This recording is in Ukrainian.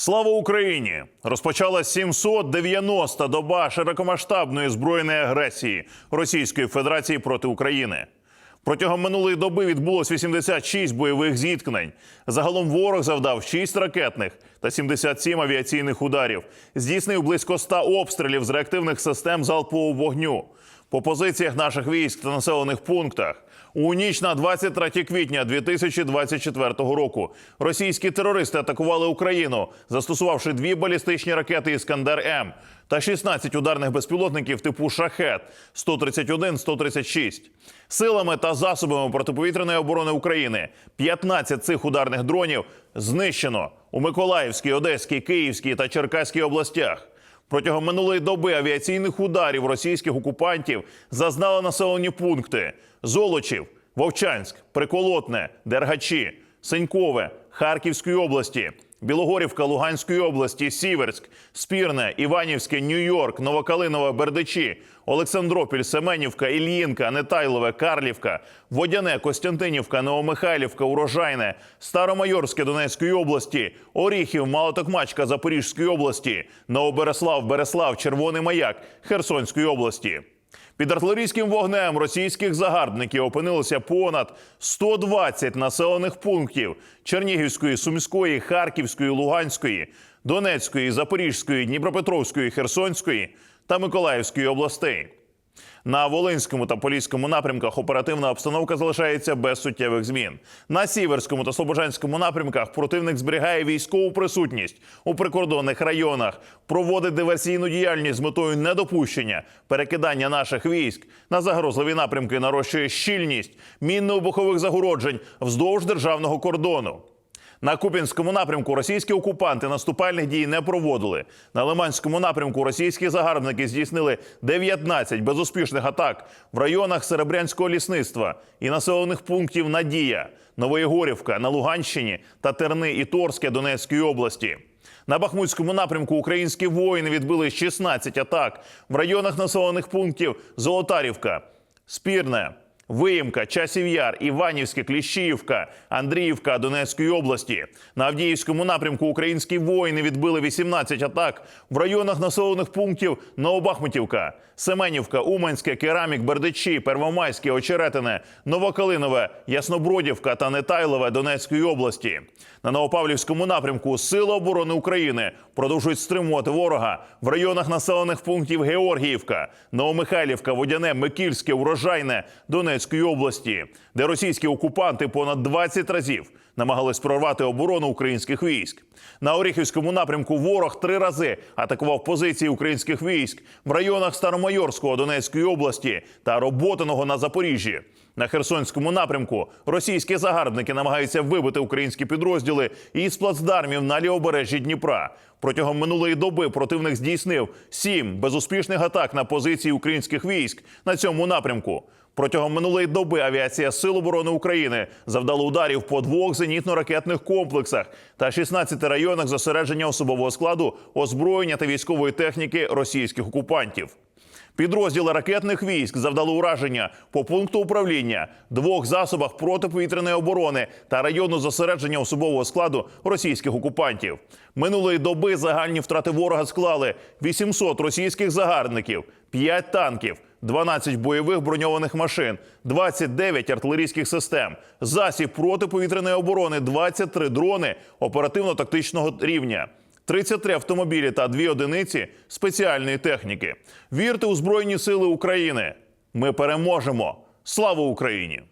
Слава Україні! Розпочала 790-та доба широкомасштабної збройної агресії Російської Федерації проти України. Протягом минулої доби відбулось 86 бойових зіткнень. Загалом ворог завдав 6 ракетних та 77 авіаційних ударів. Здійснив близько 100 обстрілів з реактивних систем залпового вогню по позиціях наших військ та населених пунктах. У ніч на 23 квітня 2024 року російські терористи атакували Україну, застосувавши дві балістичні ракети Іскандер М та 16 ударних безпілотників типу Шахет 131-136. Силами та засобами протиповітряної оборони України 15 цих ударних дронів знищено у Миколаївській, Одеській, Київській та Черкаській областях. Протягом минулої доби авіаційних ударів російських окупантів зазнали населені пункти: Золочів, Вовчанськ, Приколотне, Дергачі, Сенькове, Харківської області, Білогорівка Луганської області, Сіверськ, Спірне, Іванівське, Нью-Йорк, Новокалинове, Бердичі, Олександропіль, Семенівка, Ільїнка, Нетайлове, Карлівка, Водяне, Костянтинівка, Новомихайлівка, Урожайне, Старомайорське Донецької області, Оріхів, Малотокмачка Запорізької області, Новобереслав, Береслав, Червоний Маяк Херсонської області. Під артилерійським вогнем російських загарбників опинилося понад 120 населених пунктів Чернігівської, Сумської, Харківської, Луганської, Донецької, Запорізької, Дніпропетровської, Херсонської та Миколаївської областей. На Волинському та Поліському напрямках оперативна обстановка залишається без суттєвих змін. На Сіверському та Слобожанському напрямках противник зберігає військову присутність у прикордонних районах, проводить диверсійну діяльність з метою недопущення перекидання наших військ на загрозливі напрямки, нарощує щільність мінно-вибухових загороджень вздовж державного кордону. На Купінському напрямку російські окупанти наступальних дій не проводили. На Лиманському напрямку російські загарбники здійснили 19 безуспішних атак в районах Серебрянського лісництва і населених пунктів Надія, Новоєгорівка на Луганщині та Терни і Торське Донецької області. На Бахмутському напрямку українські воїни відбили 16 атак в районах населених пунктів Золотарівка, Спірне, Виїмка, Часів Яр, Іванівське, Кліщіївка, Андріївка Донецької області. На Авдіївському напрямку українські воїни відбили 18 атак в районах населених пунктів Новобахмутівка, Семенівка, Уманське, Керамік, Бердичі, Первомайське, Очеретине, Новокалинове, Яснобродівка та Нетайлове Донецької області. На Новопавлівському напрямку Сили оборони України продовжують стримувати ворога в районах населених пунктів Георгіївка, Новомихайлівка, Водяне, Микільське, Урожайне Донецької області, де російські окупанти понад 20 разів намагались прорвати оборону українських військ. На Оріхівському напрямку ворог три рази атакував позиції українських військ в районах Старомайорського Донецької області та Роботиного на Запоріжжі. На Херсонському напрямку російські загарбники намагаються вибити українські підрозділи із плацдармів на лівобережжі Дніпра. Протягом минулої доби противник здійснив сім безуспішних атак на позиції українських військ на цьому напрямку. Протягом минулої доби авіація Сил оборони України завдала ударів по двох зенітно-ракетних комплексах та 16 районах зосередження особового складу, озброєння та військової техніки російських окупантів. Підрозділи ракетних військ завдали ураження по пункту управління, двох засобах протиповітряної оборони та району зосередження особового складу російських окупантів. Минулої доби загальні втрати ворога склали 800 російських загарбників, 5 танків. 12 бойових броньованих машин, 29 артилерійських систем, засіб протиповітряної оборони, 23 дрони оперативно-тактичного рівня. 33 автомобілі та дві одиниці спеціальної техніки. Вірте у Збройні Сили України. Ми переможемо! Слава Україні!